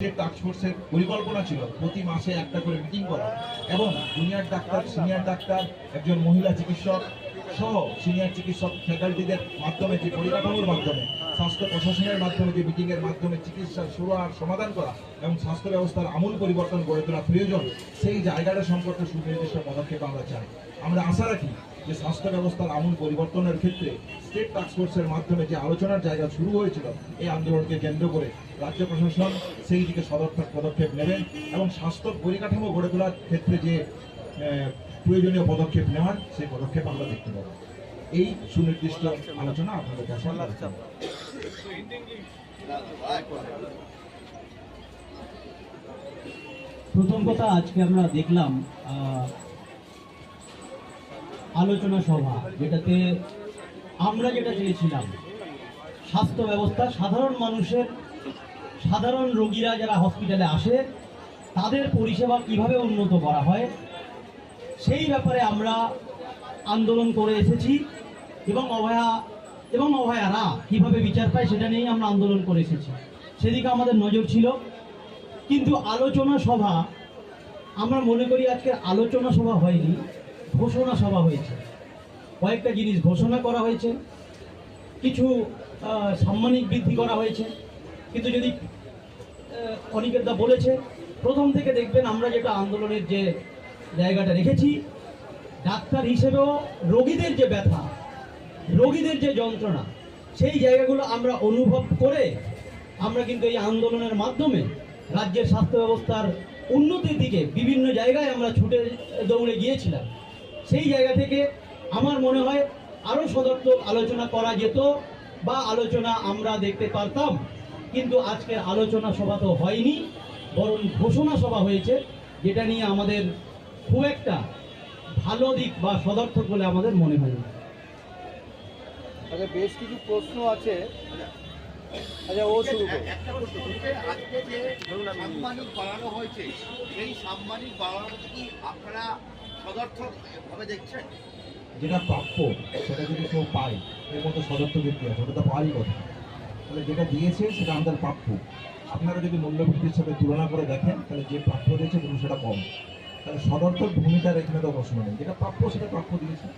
টাস্কফোর্সের পরিকল্পনা ছিল, প্রতি মাসে একটা করে মিটিং করা এবং জুনিয়র ডাক্তার সিনিয়র ডাক্তার, একজন মহিলা চিকিৎসক সহ সিনিয়র চিকিৎসক ফ্যাকাল্টিদের মাধ্যমে যে পরিকাঠামোর মাধ্যমে, স্বাস্থ্য প্রশাসনের মাধ্যমে যে মিটিংয়ের মাধ্যমে চিকিৎসার শুরু আর সমাধান করা এবং স্বাস্থ্য ব্যবস্থার আমূল পরিবর্তন গড়ে তোলা প্রয়োজন, সেই জায়গাটা সম্পর্কে সুনির্দিষ্ট পদক্ষেপ আমরা চাই। আমরা আশা রাখি যে স্বাস্থ্য ব্যবস্থার আমূল পরিবর্তনের ক্ষেত্রে স্টেট টাস্কফোর্সের মাধ্যমে যে আলোচনার জায়গা শুরু হয়েছিল, এই আন্দোলনকে কেন্দ্র করে রাজ্য প্রশাসন সেই দিকে সদর্থক পদক্ষেপ নেবেন এবং স্বাস্থ্য পরিকাঠামো গড়ে তোলার ক্ষেত্রে যে প্রয়োজনীয় পদক্ষেপ নেওয়ার সেই পদক্ষেপ আমরা দেখতে পাবো। এই সুনির্দিষ্ট আলোচনা আপনাদের কাছে প্রথম কথা আজকে আমরা দেখলাম আলোচনা সভা, যেটাতে আমরা যেটা চেয়েছিলাম, স্বাস্থ্য ব্যবস্থা সাধারণ মানুষের সাধারণ রোগীরা যারা হসপিটালে আসে, তাদের পরিষেবা কীভাবে উন্নত করা হয়, সেই ব্যাপারে আমরা আন্দোলন করে এসেছি এবং অভয়া, এবং অভয়ারা কীভাবে বিচার পায় সেটা নিয়েই আমরা আন্দোলন করে এসেছি। সেদিকে আমাদের নজর ছিল। কিন্তু আলোচনা সভা, আমরা মনে করি আজকে আলোচনা সভা হয়নি, ঘোষণা সভা হয়েছে। কয়েকটা জিনিস ঘোষণা করা হয়েছে। কিছু সাম্মানিক বৃদ্ধি করা হয়েছে। কিন্তু যদি আহ, অনিকেত বলেছে। প্রথম থেকে দেখবেন আমরা যেটা আন্দোলনের যে জায়গাটা রেখেছি ডাক্তার হিসেবেও রোগীদের যে ব্যথা রোগীদের যে যন্ত্রণা সেই জায়গাগুলো আমরা অনুভব করে আমরা কিন্তু এই আন্দোলনের মাধ্যমে রাজ্যের স্বাস্থ্য ব্যবস্থার উন্নতির দিকে বিভিন্ন জায়গায় আমরা ছুটে দৌড়ে গিয়েছিলাম। সেই জায়গা থেকে আমার মনে হয় আরও সদর্থক আলোচনা করা যেত বা আলোচনা আমরা দেখতে পারতাম। কিন্তু আজকের আলোচনা সভা তো হয়নি বরং ঘোষণা সভা হয়েছে যেটা নিয়ে আমাদের খুব একটা ভালো দিক বা সদর্থক বলে আমাদের মনে হয় না। আচ্ছা বেশ কিছু প্রশ্ন আছে। আচ্ছা ও শুরু একটা প্রশ্ন করতে আজকে যে সাম্মানিক বাড়ানো হয়েছে সেই সাম্মানিক বাড়ানোটা কি আপনারা সদর্থক ভাবে দেখছেন? যেটা প্রাপ্য সেটা যদি কেউ পায় এর মধ্যে সদর্থ ব্যক্তি আছে ওটা তো পাওয়ারই কথা। তাহলে যেটা দিয়েছে সেটা আমাদের প্রাপ্য। আপনারা যদি মূল্যবৃদ্ধির সাথে তুলনা করে দেখেন, তাহলে যে প্রাপ্য দিয়েছে কিন্তু সেটা কম। তাহলে সদর্থক ভূমিকার এখানে তো প্রশ্ন নেই। যেটা প্রাপ্য সেটা প্রাপ্য দিয়েছে।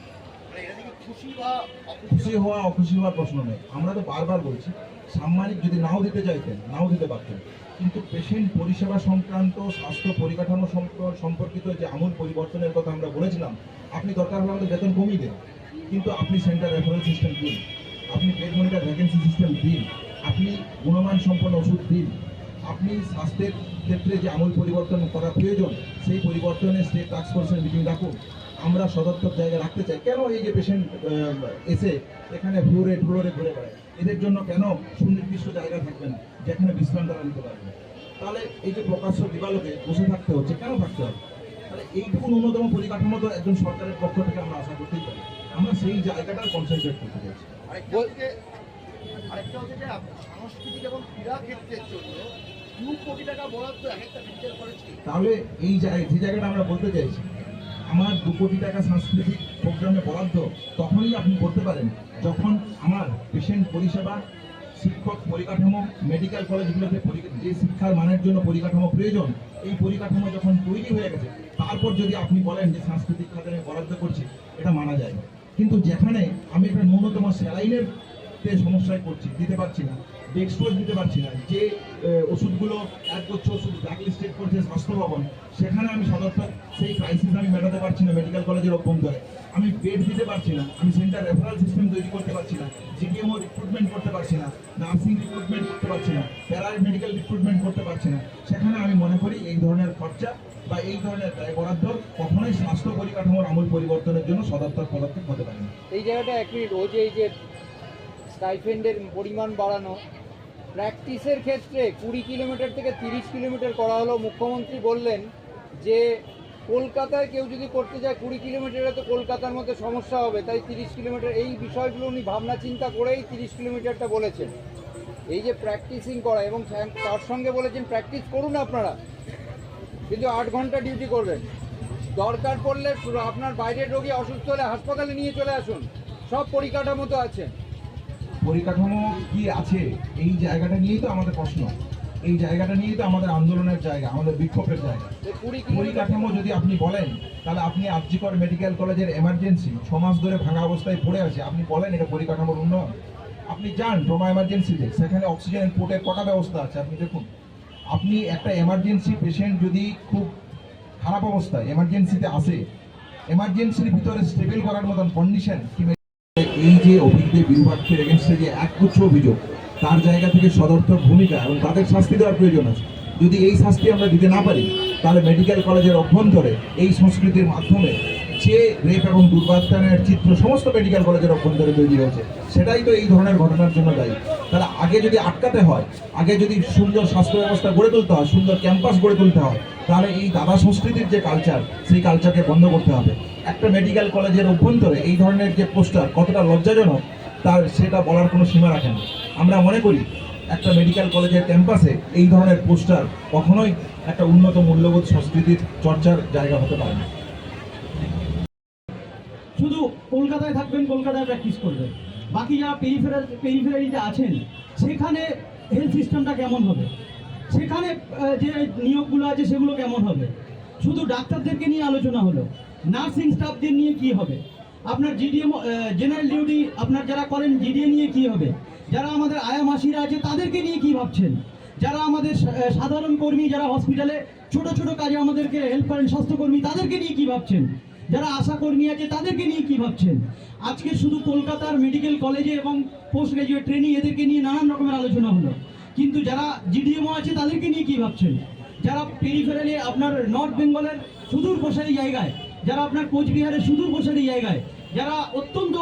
খুশি হওয়া, অখুশি হওয়ার প্রশ্ন নেই। আমরা তো বারবার বলছি, সাম্মানিক যদি নাও দিতে চাইতেন, নাও দিতে পারতেন। কিন্তু পেশেন্ট পরিষেবা সংক্রান্ত, স্বাস্থ্য পরিকাঠামো সম্প- সম্পর্কিত যে আমূল পরিবর্তনের কথা আমরা বলেছিলাম, আপনি দরকার হলে আমাদের বেতন কমিয়ে দেন। কিন্তু আপনি সেন্টার রেফারেল সিস্টেম দিন। আপনি পেড মনিটার ভ্যাকেন্সি সিস্টেম দিন, আপনি গুণমান সম্পন্ন ওষুধ দিন, আপনি স্বাস্থ্যের ক্ষেত্রে যে আমূল পরিবর্তন করা প্রয়োজন, সেই পরিবর্তনে স্টেট টাস্ক ফোর্সের মিটিং ডাকুন। আমরা সদর্থক জায়গায় রাখতে চাই। কেন এই যে পেশেন্ট এসে এখানে ফ্লোরে ফ্লোরে ঘুরে বেড়ায়? এদের জন্য কেন সুনির্দিষ্ট জায়গা থাকবে না, যেখানে বিশ্রাম তারা নিতে পারবে? তাহলে এই যে প্রকাশ্য দিবালোকে বসে থাকতে হচ্ছে, কেন থাকতে হবে? তাহলে এইটুকু ন্যূনতম পরিকাঠামো তো একজন সরকারের পক্ষ থেকে আমরা আশা করতেই পারি। আমরা সেই জায়গাটা কনসেন্ট্রেট করতে চাইছি। আরেকটা হচ্ছে যে সাংস্কৃতিক এবং ক্রীড়া ক্ষেত্রের জন্য তাহলে এই জায়গায় যে জায়গাটা আমরা বলতে চাইছি আমার দু কোটি টাকা সাংস্কৃতিক প্রোগ্রামে বরাদ্দ তখনই আপনি করতে পারেন যখন আমার পেশেন্ট পরিষেবা শিক্ষক পরিকাঠামো মেডিকেল কলেজগুলোতে যে শিক্ষার মানের জন্য পরিকাঠামো প্রয়োজন এই পরিকাঠামো যখন তৈরি হয়ে গেছে তারপর যদি আপনি বলেন যে সাংস্কৃতিক খাতে আমি বরাদ্দ করছি এটা মানা যায়। কিন্তু যেখানে আমি একটা ন্যূনতম স্যালাইনের সমস্যায় পড়ছি, দিতে পারছি না ডেক্সট্রোজ দিতে পারছি না, যে ওষুধগুলো একগুচ্ছ ওষুধ ব্ল্যাকলিস্টেড করছে স্বাস্থ্য ভবন, সেখানে আমি সদর্থক সেই ক্রাইসিস আমি মেটাতে পারছি না মেডিকেল কলেজের অভ্যন্তরে। আমি বেড দিতে পারছি না, আমি সেন্টার রেফারেল সিস্টেম তৈরি করতে পারছি না জিডিএমও রিক্রুটমেন্ট করতে পারছি না নার্সিং রিক্রুটমেন্ট করতে পারছি না প্যারা মেডিকেল রিক্রুটমেন্ট করতে পারছি না, সেখানে আমি মনে করি এই ধরনের খরচা বা এই ধরনের ব্যয় বরাদ্দ কখনোই স্বাস্থ্য পরিকাঠামোর আমূল পরিবর্তনের জন্য সদর্থক পদক্ষেপ হতে পারে এই জায়গাটা এক মিনিট ও যে, এই যে স্টাইফেন্ডের পরিমাণ বাড়ানো, প্র্যাকটিসের ক্ষেত্রে কুড়ি কিলোমিটার থেকে তিরিশ কিলোমিটার করা হলো। মুখ্যমন্ত্রী বললেন যে, কলকাতায় কেউ যদি করতে যায় কুড়ি কিলোমিটারে তো কলকাতার মধ্যে সমস্যা হবে। তাই তিরিশ কিলোমিটার, এই বিষয়গুলো উনি ভাবনা চিন্তা করেই তিরিশ কিলোমিটারটা বলেছেন। এই যে প্র্যাকটিসিং করা এবং তার সঙ্গে বলেছেন প্র্যাকটিস করুন আপনারা। কিন্তু আট ঘণ্টা ডিউটি করবেন। দরকার পড়লে আপনার বাইরের রোগী অসুস্থ হলে হাসপাতালে নিয়ে চলে আসুন। সব পরিকাঠামো তো আছে। পরিকাঠামো কি আছে? এই জায়গাটা নিয়েই তো আমাদের প্রশ্ন। এই জায়গাটা নিয়েই তো আমাদের আন্দোলনের জায়গা আমাদের বিক্ষোভের জায়গা। পরিকাঠামো যদি আপনি বলেন তাহলে আপনি আরজিকর মেডিকেল কলেজের এমার্জেন্সি ছ মাস ধরে ভাঙা অবস্থায় পড়ে আছে। আপনি বলেন এটা পরিকাঠামোর উন্নয়ন। আপনি যান ট্রমা এমার্জেন্সিতে সেখানে অক্সিজেন পোর্টের কটা ব্যবস্থা আছে? আপনি দেখুন। আপনি একটা এমার্জেন্সি পেশেন্ট যদি খুব খারাপ অবস্থায় এমার্জেন্সিতে আসে এমার্জেন্সির ভিতরে স্টেবল করার মতন কন্ডিশন এই যে অভিজ্ঞদের বিরূপাক্ষের এগেনস্টে যে একগুচ্ছ অভিযোগ, তার জায়গা থেকে সদর্থক ভূমিকা এবং তাদের শাস্তি দেওয়ার প্রয়োজন আছে। যদি এই শাস্তি আমরা দিতে না পারি, তাহলে মেডিকেল কলেজের অভ্যন্তরে এই সংস্কৃতির মাধ্যমে যে রেপ এবং দুর্ব্যবহারের চিত্র সমস্ত মেডিকেল কলেজের অভ্যন্তরে তৈরি হয়েছে। সেটাই তো এই ধরনের ঘটনার জন্য দায়ী। তাহলে আগে যদি আটকাতে হয়, আগে যদি সুন্দর স্বাস্থ্য ব্যবস্থা গড়ে তুলতে হয়, সুন্দর ক্যাম্পাস গড়ে তুলতে হয়, তাহলে এই দাদা সংস্কৃতির যে কালচার সেই কালচারকে বন্ধ করতে হবে। একটা মেডিকেল কলেজের অভ্যন্তরে এই ধরনের যে পোস্টার কতটা লজ্জাজনক, তার সেটা বলার কোনো সীমা রাখে না। আমরা মনে করি, একটা মেডিকেল কলেজের ক্যাম্পাসে এই ধরনের পোস্টার কখনোই একটা উন্নত মূল্যবোধ সংস্কৃতির চর্চার জায়গা হতে পারে না শুধু কলকাতায় প্র্যাকটিস করবেন। বাকি যারা পেরিফেরাল পেরিফেরারিতে আছেন, সেখানে হেলথ সিস্টেমটা কেমন হবে? সেখানে যে নিয়োগগুলো আছে সেগুলো কেমন হবে? শুধু ডাক্তারদেরকে নিয়ে আলোচনা হলো নার্সিং স্টাফদের নিয়ে কি হবে? আপনার জিডিএম জেনারেল ডিউটি আপনার যারা করেন জিডিএ নিয়ে কি হবে? যারা আমাদের আয়া মাসিরা আছে, তাদেরকে নিয়ে কি ভাবছেন? যারা আমাদের সাধারণ কর্মী, যারা হসপিটালে ছোট ছোট কাজে আমাদেরকে হেল্প করেন, স্বাস্থ্যকর্মী, তাদেরকে নিয়ে কি ভাবছেন? যারা আশা কর্মী আছে, তাদেরকে নিয়ে কি ভাবছেন? আজকে শুধু কলকাতার মেডিকেল কলেজে এবং পোস্ট গ্রাজুয়েট ট্রেনিং এদেরকে নিয়ে নানান রকমের আলোচনা হলো। কিন্তু যারা জিডিএমও আছে, তাদেরকে নিয়ে কি ভাবছেন? যারা পেরিফেরালি আপনার নর্থ বেঙ্গলের সুদূর প্রসারী জায়গায়, যারা আপনার কোচবিহারের সুদূর প্রসারী জায়গায়, যারা অত্যন্ত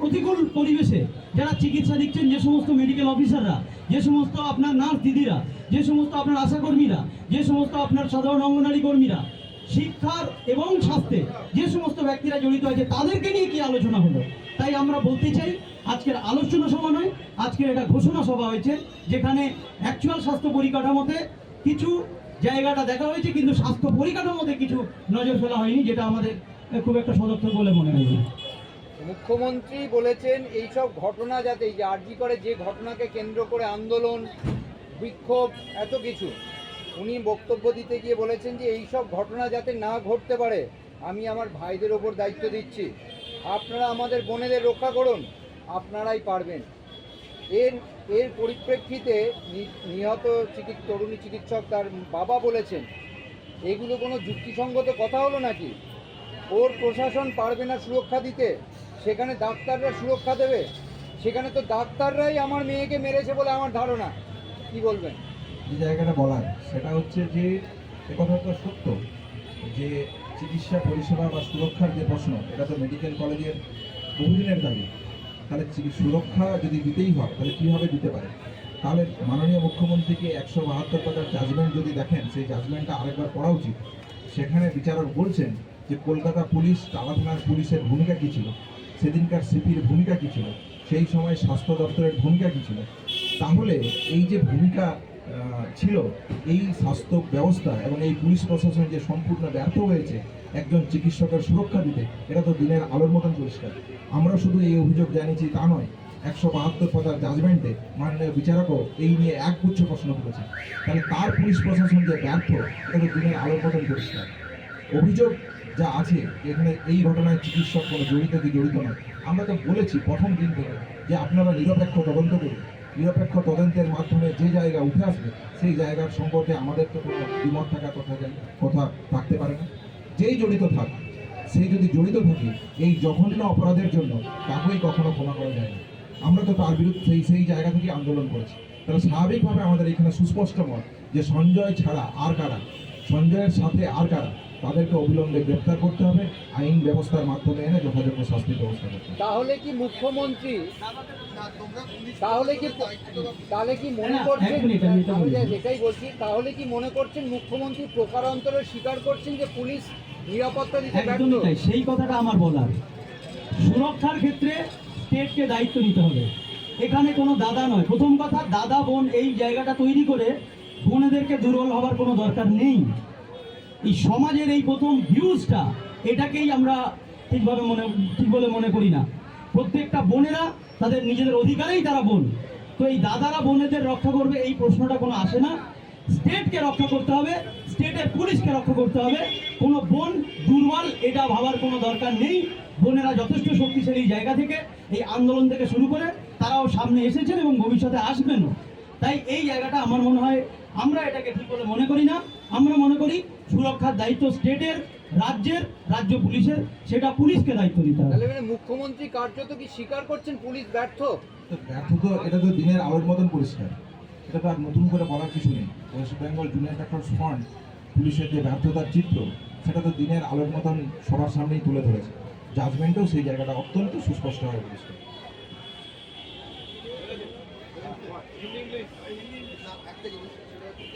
প্রতিকূল পরিবেশে, যারা চিকিৎসা দিচ্ছেন যে সমস্ত মেডিকেল অফিসাররা যে সমস্ত আপনার নার্স দিদিরা, যে সমস্ত আপনার আশাকর্মীরা যে সমস্ত আপনার সাধারণ অঙ্গনারী কর্মীরা শিক্ষার এবং স্বাস্থ্যে যে সমস্ত ব্যক্তিরা জড়িত আছে, তাদেরকে নিয়ে কি আলোচনা হলো? তাই আমরা বলতে চাই, আজকের আলোচনা সভা নয়, আজকের এটা ঘোষণা সভা হয়েছে, যেখানে অ্যাকচুয়াল স্বাস্থ্য পরিকাঠামোতে কিছু জায়গাটা দেখা হয়েছে, কিন্তু স্বাস্থ্য পরিকাঠামোতে কিছু নজর ফেলা হয়নি, যেটা আমাদের খুব একটা সদর্থক বলে মনে হয়নি মুখ্যমন্ত্রী বলেছেন, এইসব ঘটনা যাতে যে আরজি করে, যে ঘটনাকে কেন্দ্র করে আন্দোলন, বিক্ষোভ, এত কিছু উনি বক্তব্য দিতে গিয়ে বলেছেন যে এইসব ঘটনা যাতে না ঘটতে পারে, আমি আমার ভাইদের ওপর দায়িত্ব দিচ্ছি। আপনারা আমাদের বোনেদের রক্ষা করুন, আপনারাই পারবেন। এর এর পরিপ্রেক্ষিতে নিহত চিকিৎ, তরুণী চিকিৎসক তার বাবা বলেছেন, এগুলো কোনো যুক্তিসঙ্গত কথা হলো নাকি? ওর প্রশাসন পারবে না সুরক্ষা দিতে, সেখানে ডাক্তাররা সুরক্ষা দেবে, সেখানে তো ডাক্তাররাই আমার মেয়েকে মেরেছে বলে আমার ধারণা। কি বলবেন? যে জায়গাটা বলার, সেটা হচ্ছে যে, এ কথা তো সত্য যে চিকিৎসা, পরিষেবা বা সুরক্ষার যে প্রশ্ন, এটা তো মেডিকেল কলেজের বহুদিনের দাবি। তাহলে সুরক্ষা যদি দিতেই হয়, তাহলে কীভাবে দিতে পারে? তাহলে মাননীয় মুখ্যমন্ত্রীকে একশো বাহাত্তর পাতার জাজমেন্ট যদি দেখেন, সেই জাজমেন্টটা আরেকবার পড়া উচিত। সেখানে বিচারক বলছেন যে, কলকাতা পুলিশ, টালা থানার পুলিশের ভূমিকা কী ছিল? সেদিনকার সিপির ভূমিকা কী ছিল? সেই সময় স্বাস্থ্য দপ্তরের ভূমিকা কী ছিল? তাহলে এই যে ভূমিকা ছিল, এই স্বাস্থ্য ব্যবস্থা এবং এই পুলিশ প্রশাসন যে সম্পূর্ণ ব্যর্থ হয়েছে একজন চিকিৎসকের সুরক্ষা দিতে, এটা তো দিনের আলোর মতন পরিষ্কার। আমরা শুধু এই অভিযোগ জানিয়েছি তা নয়, একশো বাহাত্তর পাতার জাজমেন্টে মাননীয় বিচারকও এই নিয়ে এক একগুচ্ছ প্রশ্ন করেছে তাহলে তার পুলিশ প্রশাসন যে ব্যর্থ, এটা তো দিনের আলোর মতন পরিষ্কার। অভিযোগ যা আছে, এখানে এই ঘটনায় চিকিৎসক কোনো জড়িত কি জড়িত নয়। আমরা তো বলেছি প্রথম দিন থেকে যে আপনারা নিরপেক্ষ তদন্ত করুন। নিরপেক্ষ তদন্তের মাধ্যমে যে জায়গা উঠে আসবে, সেই জায়গার সম্পর্কে আমাদের তো কোনো দ্বিমত থাকার কথা কথা থাকতে পারে না। যেই জড়িত থাক সেই যদি জড়িত থাকে, এই জঘন্য অপরাধের জন্য তাকেই কখনো ক্ষমা করা যায় না। আমরা তো তার বিরুদ্ধে সেই সেই জায়গা থেকে আন্দোলন করেছি। তাহলে স্বাভাবিকভাবে আমাদের এখানে সুস্পষ্ট মত যে সঞ্জয় ছাড়া আর কারা? সঞ্জয়ের সাথে আর কারা? তাদেরকে অবিলম্বে গ্রেপ্তার করতে হবে আইন ব্যবস্থার মাধ্যমে এনে যথাযথ শাস্তির ব্যবস্থা করতে হবে। তাহলে কি মুখ্যমন্ত্রী তাহলে কি তাহলে কি মনে না, করছেন এক মিনিট, আমি এটা আমি যেটাই বলছি তাহলে কি মনে করছেন মুখ্যমন্ত্রী প্রকারান্তরে স্বীকার করছেন যে পুলিশ নিরাপত্তা দিতে ব্যর্থ? একদমই তাই সেই কথাটা আমার বলার। সুরক্ষার ক্ষেত্রে স্টেটকে দায়িত্ব নিতে হবে। এখানে কোনো দাদা নয়। প্রথম কথা দাদা বোন এই জায়গাটা তৈরি করে বোনেদেরকে দুর্বল হবার কোনো দরকার নেই। এই সমাজের এই প্রথম ভিউজটা এটাকেই আমরা ঠিকভাবে মনে, ঠিক বলে মনে করি না। প্রত্যেকটা বোনেরা তাদের নিজেদের অধিকারেই তারা বোন। তো এই দাদারা বোনেদের রক্ষা করবে, এই প্রশ্নটা কোনো আসে না। স্টেটকে রক্ষা করতে হবে, স্টেটের পুলিশকে রক্ষা করতে হবে। কোনো বোন দুর্বল, এটা ভাবার কোনো দরকার নেই। বোনেরা যথেষ্ট শক্তিশালী জায়গা থেকে এই আন্দোলন থেকে শুরু করে তারাও সামনে এসেছেন এবং ভবিষ্যতে আসবেনও। তাই এই জায়গাটা আমার মনে হয়, আমরা এটাকে ঠিক বলে মনে করি না। আমরা মনে করি সুরক্ষার দায়িত্ব স্টেটের রাজ্যের রাজ্য পুলিশের সেটা পুলিশকে দায়িত্ব নিতে হবে তাহলে মানে মুখ্যমন্ত্রী কার্যত কি স্বীকার করছেন পুলিশ ব্যর্থ তো ব্যর্থ তো এটা তো দিনের আলোর মতন পরিষ্কার এটা তো আর নতুন করে বলার কিছু নেই West Bengal junior doctor front পুলিশের যে ব্যর্থতার চিত্র সেটা তো দিনের আলোর মতন সবার সামনেই তুলে ধরেছে জাজমেন্টেও সেই জায়গাটা অত্যন্ত সুস্পষ্টভাবে পরিষ্কার না, একটা জিনিস